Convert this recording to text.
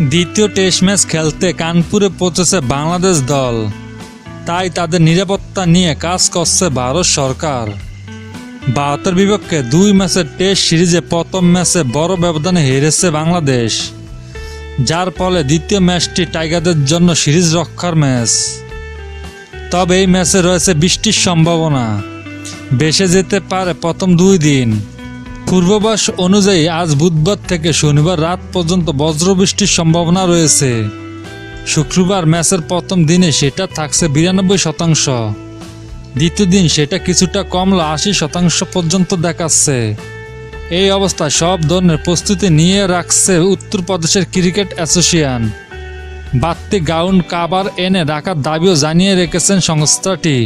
দ্বিতীয় test match খেলতে কানপুরে পৌঁছেছে বাংলাদেশ দল। তাই তাদের নিরাপত্তা নিয়ে কাজ করছে ভারত সরকার। ভারতের বিপক্ষে দুই ম্যাচের টেস্ট সিরিজে প্রথম ম্যাচে বড় ব্যবধানে হেরেছে বাংলাদেশ, যার ফলে দ্বিতীয় ম্যাচটি টাইগারদের জন্য সিরিজ রক্ষার ম্যাচ। তবে এই ম্যাচে রয়েছে বৃষ্টির সম্ভাবনা। বেসে যেতে পারে প্রথম দুই দিন। পূর্বাভাস অনুযায়ী আজ বুধবার থেকে শনিবার রাত পর্যন্ত বজ্রবৃষ্টির সম্ভাবনা রয়েছে। শুক্রবার ম্যাচের প্রথম দিনে সেটা থাকছে বিরানব্বই শতাংশ। দ্বিতীয় দিন সেটা কিছুটা কমলো আশি শতাংশ পর্যন্ত দেখাচ্ছে। এই অবস্থায় সব ধরনের প্রস্তুতি নিয়ে রাখছে উত্তরপ্রদেশের ক্রিকেট অ্যাসোসিয়েশন। বাড়তি গাউন কাবার এনে রাখার দাবিও জানিয়ে রেখেছেন সংস্থাটি।